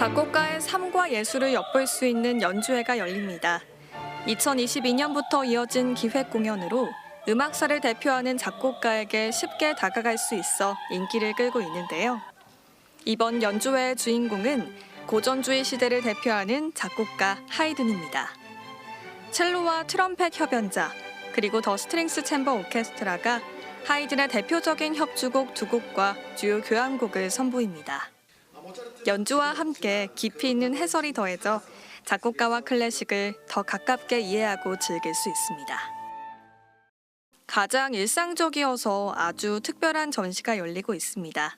작곡가의 삶과 예술을 엿볼 수 있는 연주회가 열립니다. 2022년부터 이어진 기획 공연으로 음악사를 대표하는 작곡가에게 쉽게 다가갈 수 있어 인기를 끌고 있는데요. 이번 연주회의 주인공은 고전주의 시대를 대표하는 작곡가 하이든입니다. 첼로와 트럼펫 협연자 그리고 더 스트링스 챔버 오케스트라가 하이든의 대표적인 협주곡 두 곡과 주요 교향곡을 선보입니다. 연주와 함께 깊이 있는 해설이 더해져 작곡가와 클래식을 더 가깝게 이해하고 즐길 수 있습니다. 가장 일상적이어서 아주 특별한 전시가 열리고 있습니다.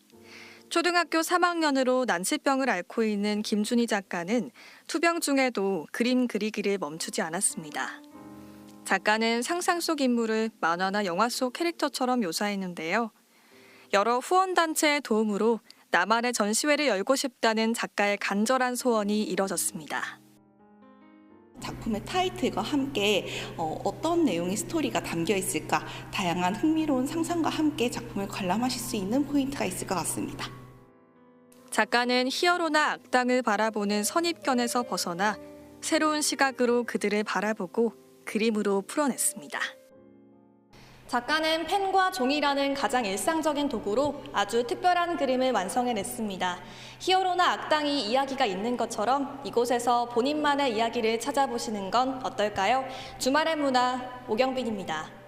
초등학교 3학년으로 난치병을 앓고 있는 김준희 작가는 투병 중에도 그림 그리기를 멈추지 않았습니다. 작가는 상상 속 인물을 만화나 영화 속 캐릭터처럼 묘사했는데요. 여러 후원단체의 도움으로 나만의 전시회를 열고 싶다는 작가의 간절한 소원이 이뤄졌습니다. 작품의 타이틀과 함께 어, 어떤 내용의 스토리가 담겨 있을까 다양한 흥미로운 상상과 함께 작품을 관람하실 수 있는 포인트가 있을 것 같습니다. 작가는 히어로나 악당을 바라보는 선입견에서 벗어나 새로운 시각으로 그들을 바라보고 그림으로 풀어냈습니다. 작가는 펜과 종이라는 가장 일상적인 도구로 아주 특별한 그림을 완성해냈습니다. 히어로나 악당이 이야기가 있는 것처럼 이곳에서 본인만의 이야기를 찾아보시는 건 어떨까요? 주말의 문화 오경빈입니다.